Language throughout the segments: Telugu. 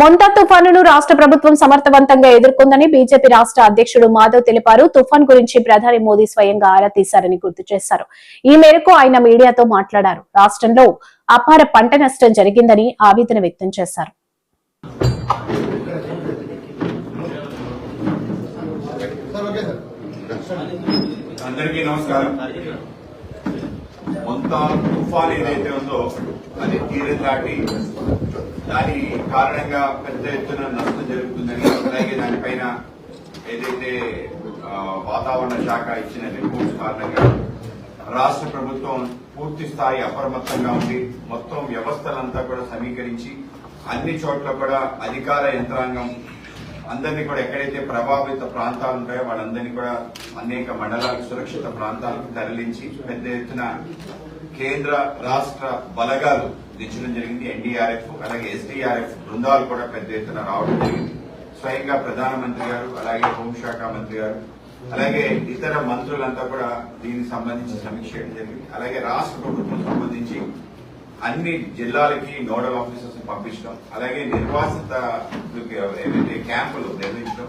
మొంతా తుఫానును రాష్ట్ర ప్రభుత్వం సమర్థవంతంగా ఎదుర్కొందని బీజేపీ రాష్ట్ర అధ్యక్షుడు మాధవ్ తెలిపారు. తుఫాన్ గురించి ప్రధాని మోదీ స్వయంగా ఆరా తీశారని గుర్తు చేశారు. ఈ మేరకు ఆయన మీడియాతో మాట్లాడారు. రాష్ట్రంలో అపార పంట నష్టం జరిగిందని ఆవేదన వ్యక్తం చేశారు. అందరికీ నమస్కారం. కొంత తుఫాన్ ఏదైతే ఉందో అది తీరం దాటి దాని కారణంగా పెద్ద ఎత్తున నష్టం జరుగుతుందని అలాగే దానిపైన ఏదైతే వాతావరణ శాఖ ఇచ్చిన రిపోర్ట్స్ కారణంగా రాష్ట్ర ప్రభుత్వం పూర్తి స్థాయి అప్రమత్తంగా ఉండి మొత్తం వ్యవస్థలంతా కూడా సమీకరించి అన్ని చోట్ల కూడా అధికార యంత్రాంగం అందరినీ కూడా ఎక్కడైతే ప్రభావిత ప్రాంతాలు ఉంటాయో వాళ్ళందరినీ కూడా అనేక మండలాలకు సురక్షిత ప్రాంతాలకు తరలించి పెద్ద ఎత్తున కేంద్ర రాష్ట్ర బలగాలు దించడం జరిగింది. ఎన్డీఆర్ఎఫ్ అలాగే ఎస్డీఆర్ఎఫ్ బృందాలు కూడా పెద్ద ఎత్తున రావడం జరిగింది. స్వయంగా ప్రధానమంత్రి గారు అలాగే హోంశాఖ మంత్రి గారు అలాగే ఇతర మంత్రులంతా కూడా దీనికి సంబంధించి సమీక్ష చేయడం జరిగింది. అలాగే రాష్ట్ర ప్రభుత్వం సంబంధించి అన్ని జిల్లాలకి నోడల్ ఆఫీసర్స్ పంపించడం అలాగే నిర్వాసిత ఏవైతే క్యాంపులు నిర్మించడం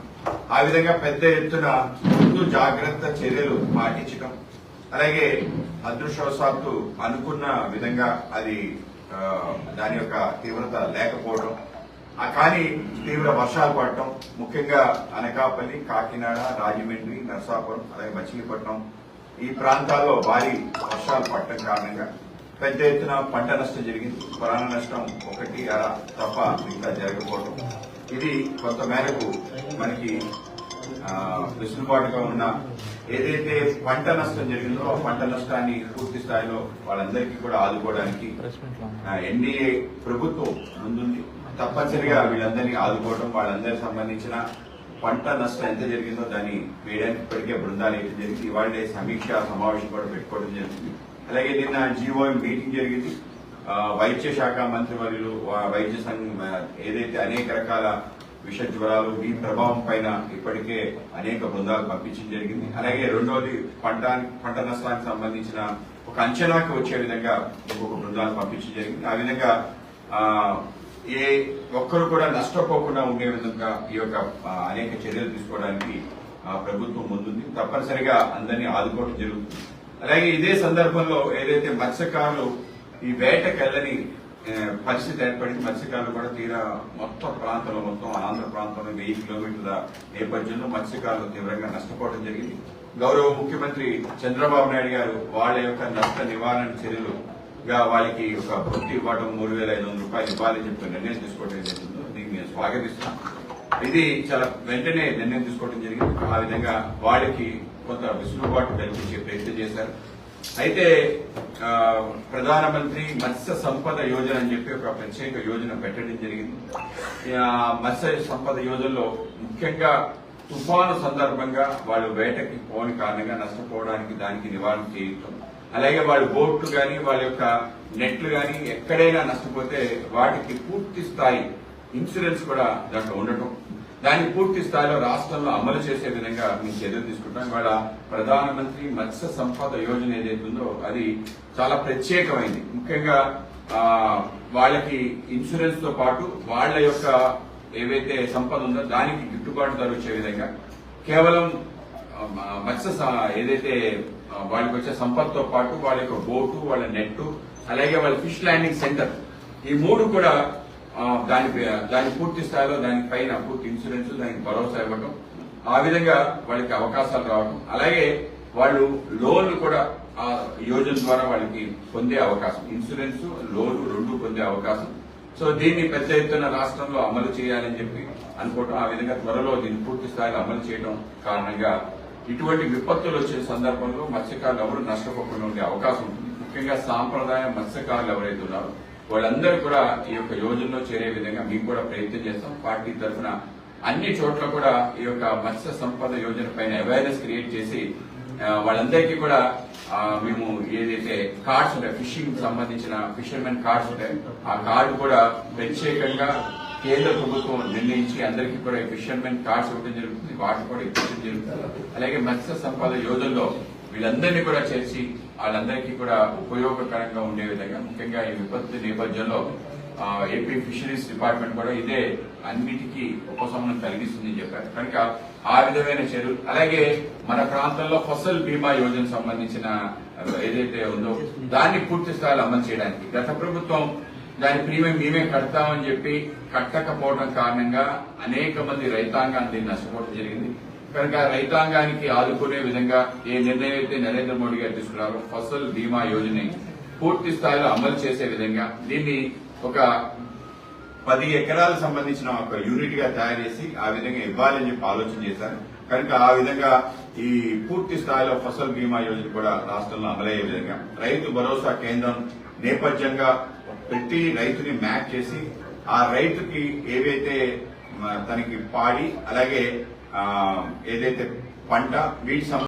ఆ విధంగా పెద్ద ఎత్తున ముందు జాగ్రత్త చర్యలు పాటించడం అలాగే అదృష్టవశాత్తు అనుకున్న విధంగా అది దాని యొక్క తీవ్రత లేకపోవడం కానీ తీవ్ర వర్షాలు పడటం ముఖ్యంగా అనకాపల్లి కాకినాడ రాజమండ్రి నర్సాపురం అలాగే మచిలీపట్నం ఈ ప్రాంతాల్లో భారీ వర్షాలు పడటం కారణంగా పెద్ద ఎత్తున పంట నష్టం జరిగింది. ప్రాణ నష్టం ఒకటి అర తప్ప ఇంకా జరగకపోవడం ఇది కొంత మేరకు మనకి వెసులుబాటుగా ఉన్న ఏదైతే పంట నష్టం జరిగిందో ఆ పంట నష్టాన్ని పూర్తి స్థాయిలో వాళ్ళందరికీ కూడా ఆదుకోవడానికి ఎన్డీఏ ప్రభుత్వం ముందుంది. తప్పనిసరిగా వీళ్ళందరినీ ఆదుకోవడం వాళ్ళందరికి సంబంధించిన పంట నష్టం ఎంత జరిగిందో దాన్ని వేయడానికి ఇప్పటికే బృందాలు ఏంటి జరిగింది ఇవాళ సమీక్ష సమావేశం కూడా పెట్టుకోవడం జరిగింది అలాగే నిన్న జీఓఎం మీటింగ్ జరిగింది. వైద్య శాఖ మంత్రి వర్యులు వైద్య సంఘం ఏదైతే అనేక రకాల విష జ్వరాలు ఈ ప్రభావం పైన ఇప్పటికే అనేక బృందాలు పంపించడం జరిగింది. అలాగే రెండోది పంట పంట నష్టానికి సంబంధించిన ఒక అంచనాకి వచ్చే విధంగా ఒక్కొక్క బృందాలు పంపించడం జరిగింది. ఆ విధంగా ఏ ఒక్కరు కూడా నష్టపోకుండా ఉండే విధంగా ఈ యొక్క అనేక చర్యలు తీసుకోవడానికి ప్రభుత్వం ముందుంది. తప్పనిసరిగా అందరినీ ఆదుకోవడం జరుగుతుంది. అలాగే ఇదే సందర్భంలో ఏదైతే మత్స్యకారులు ఈ వేటకెళ్ళని పరిస్థితి ఏర్పడింది మత్స్యకారులు కూడా తీరా మొత్తం ప్రాంతంలో మొత్తం ఆంధ్ర ప్రాంతంలో వెయ్యి కిలోమీటర్ల నేపథ్యంలో మత్స్యకారులు తీవ్రంగా నష్టపోవడం జరిగింది. గౌరవ ముఖ్యమంత్రి చంద్రబాబు నాయుడు గారు వాళ్ళ యొక్క నష్ట నివారణ చర్యలుగా వాళ్ళకి ఒక వృత్తి ఇవ్వడం మూడు వేల ఐదు వందల రూపాయలు ఇవ్వాలని చెప్పి నిర్ణయం తీసుకోవడం జరిగిందో. దీన్ని నేను ఇది చాలా వెంటనే నిర్ణయం తీసుకోవడం జరిగింది. ఆ విధంగా వాళ్ళకి కొంత వెసులుబాటు కల్పించే ప్రయత్నం చేశారు. అయితే ప్రధానమంత్రి మత్స్య సంపద యోజన అని చెప్పి ఒక ప్రత్యేక యోజన పెట్టడం జరిగింది. ఆ, మత్స్య సంపద యోజనలో ముఖ్యంగా తుఫాను సందర్భంగా వాళ్ళు వేటకి పోని కారణంగా నష్టపోవడానికి దానికి నివారణ చేయటం అలాగే వాళ్ళ బోట్లు కానీ వాళ్ళ యొక్క నెట్లు కానీ ఎక్కడైనా నష్టపోతే వాటికి పూర్తి స్థాయి ఇన్సూరెన్స్ కూడా దాంట్లో ఉండటం. దాన్ని పూర్తి స్థాయిలో రాష్ట్రంలో అమలు చేసే విధంగా మేము చర్యలు తీసుకుంటాం. ఇవాళ ప్రధానమంత్రి మత్స్య సంపద యోజన ఏదైతే ఉందో అది చాలా ప్రత్యేకమైంది. ముఖ్యంగా వాళ్ళకి ఇన్సూరెన్స్తో పాటు వాళ్ళ యొక్క ఏవైతే సంపద ఉందో దానికి గిట్టుబాటు ధర వచ్చే విధంగా కేవలం మత్స్య ఏదైతే వాళ్ళకి వచ్చే సంపదతో పాటు వాళ్ళ యొక్క బోటు వాళ్ళ నెట్ అలాగే వాళ్ళ ఫిష్ ల్యాండింగ్ సెంటర్ ఈ మూడు కూడా దాని దాని పూర్తి స్థాయిలో దాని పైన పూర్తి ఇన్సూరెన్స్ దానికి భరోసా ఇవ్వడం ఆ విధంగా వాళ్ళకి అవకాశాలు రావడం అలాగే వాళ్ళు లోన్లు కూడా ఆ యోజన ద్వారా వాళ్ళకి పొందే అవకాశం. ఇన్సూరెన్స్ లోన్ రెండు పొందే అవకాశం. సో దీన్ని పెద్ద ఎత్తున రాష్ట్రంలో అమలు చేయాలని చెప్పి అనుకోవటం ఆ విధంగా త్వరలో దీన్ని పూర్తి స్థాయిలో అమలు చేయడం కారణంగా ఇటువంటి విపత్తులు వచ్చే సందర్భంలో మత్స్యకారులు ఎవరు నష్టపోకుండా ఉండే అవకాశం ఉంటుంది. ముఖ్యంగా సాంప్రదాయ మత్స్యకారులు ఎవరైతే ఉన్నారో వాళ్ళందరూ కూడా ఈ యొక్క యోజనలో చేరే విధంగా మేము కూడా ప్రయత్నం చేస్తాం. పార్టీ తరఫున అన్ని చోట్ల కూడా ఈ యొక్క మత్స్య సంపద యోజన పైన అవేర్నెస్ క్రియేట్ చేసి వాళ్ళందరికీ కూడా మేము ఏదైతే కార్డ్స్ ఉంటాయి ఫిషింగ్ సంబంధించిన ఫిషర్మెన్ కార్డ్స్ ఉంటాయి ఆ కార్డు కూడా ప్రత్యేకంగా కేంద్ర ప్రభుత్వం నిర్ణయించి అందరికీ కూడా ఫిషర్మెన్ కార్డ్స్ ఇవ్వడం జరుగుతుంది వాటి కూడా ఇప్పించడం జరుగుతుంది. అలాగే మత్స్య సంపద యోజనలో వీళ్ళందరినీ కూడా చేసి వాళ్ళందరికీ కూడా ఉపయోగకరంగా ఉండే విధంగా ముఖ్యంగా ఈ విపత్తు నేపథ్యంలో ఏపీ ఫిషరీస్ డిపార్ట్మెంట్ కూడా ఇదే అన్నిటికీ ఉపశమనం కలిగిస్తుందని చెప్పారు. కనుక ఆ విధమైన చర్యలు అలాగే మన ప్రాంతంలో ఫసల్ బీమా యోజన సంబంధించిన ఏదైతే ఉందో దాన్ని పూర్తి స్థాయిలో అమలు చేయడానికి గత ప్రభుత్వం దాని ప్రీమియం మేమే కడతామని చెప్పి కట్టకపోవడం కారణంగా అనేక మంది రైతాంగాన్ని దీన్ని నష్టపోవడం జరిగింది. కనుక రైతాంగానికి ఆదుకునే విధంగా ఏ నిర్ణయం అయితే నరేంద్ర మోడీ గారు తీసుకున్నారో ఫసల్ బీమా యోజన పూర్తి స్థాయిలో అమలు చేసే విధంగా దీన్ని ఒక పది ఎకరాలకు సంబంధించిన ఒక యూనిట్గా తయారు చేసి ఆ విధంగా ఇవ్వాలని చెప్పి ఆలోచన చేశారు. కనుక ఆ విధంగా ఈ పూర్తి స్థాయిలో ఫసల్ బీమా యోజన కూడా రాష్ట్రంలో అమలయ్యే విధంగా రైతు భరోసా కేంద్రం నేపథ్యంగా ప్రతి రైతుని మ్యాచ్ చేసి ఆ రైతుకి ఏవైతే తనకి పాడి అలాగే ఏదైతే పంట వీటి సం-